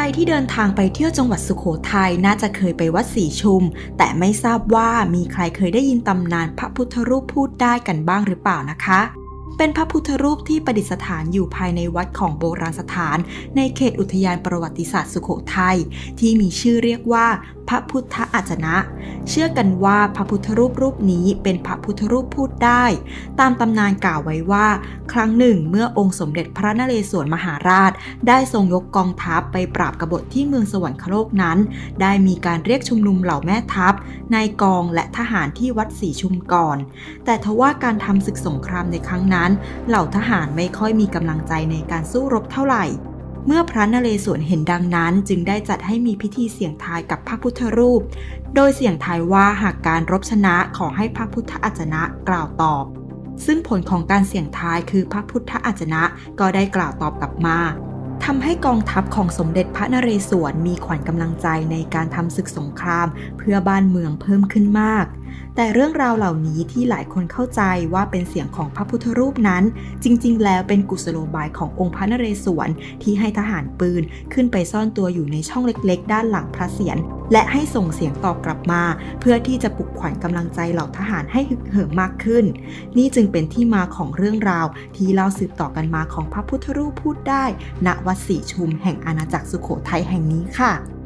รที่เดินทางไปเที่ยวจังหวัดสุโขทัยน่าจะเคยไปวัดสีชุม แต่ไม่ทราบว่ามีใครเคยได้ยินตำนานพระพุทธรูปพูดได้กันบ้างหรือเปล่านะคะ เป็นพระพุทธรูปที่ประดิษฐานอยู่ภายในวัดของโบราณสถาน ในเขตอุทยานประวัติศาสตร์สุโขทัยที่มีชื่อเรียกว่า พระพุทธอาจนะ เชื่อกันว่าพระพุทธรูปรูปนี้เป็นพระพุทธรูปพูดได้ ตามตำนานกล่าวไว้ว่า ครั้งหนึ่งเมื่อองค์สมเด็จพระนเรศวรมหาราช ได้ทรงยกกองทัพไปปราบกบฏที่เมืองสวรรคโลกนั้น ได้มีการเรียกชุมนุมเหล่าแม่ทัพนายกองและทหารที่วัดศรีชุมก่อน แต่ทว่าการทำศึกสงครามในครั้งนั้น เหล่าทหารไม่ค่อยมีกำลังใจในการสู้รบเท่าไหร่ เมื่อพระนเรศวรเห็นดังนั้นจึงได้จัดให้มีพิธีเสี่ยงทายกับพระพุทธรูป โดยเสี่ยงทายว่าหากการรบชนะขอให้พระพุทธอาจนะกล่าวตอบ ซึ่งผลของการเสี่ยงทายคือพระพุทธอาจนะก็ได้กล่าวตอบกลับมา ทำให้กองทัพของสมเด็จพระนเรศวรมีขวัญกำลังใจในการทำศึกสงครามเพื่อบ้านเมืองเพิ่มขึ้นมาก แต่เรื่องราวเหล่านี้ที่หลายคนเข้าใจว่าเป็นเสียงของพระพุทธรูปนั้น จริง ๆ แล้วเป็นกุศโลบายขององค์พระนเรศวรที่ให้ทหารปืนขึ้นไปซ่อนตัวอยู่ในช่องเล็ก ๆ ด้านหลังพระเศียร และให้ส่งเสียงตอบกลับมา เพื่อที่จะปลุกขวัญกำลังใจเหล่าทหารให้ฮึกเหิมมากขึ้น นี่จึงเป็นที่มาของเรื่องราว ที่เล่าสืบต่อกันมาของพระพุทธรูปพูดได้ ณวัดสีชุมแห่งอาณาจักรสุโขทัยแห่งนี้ค่ะ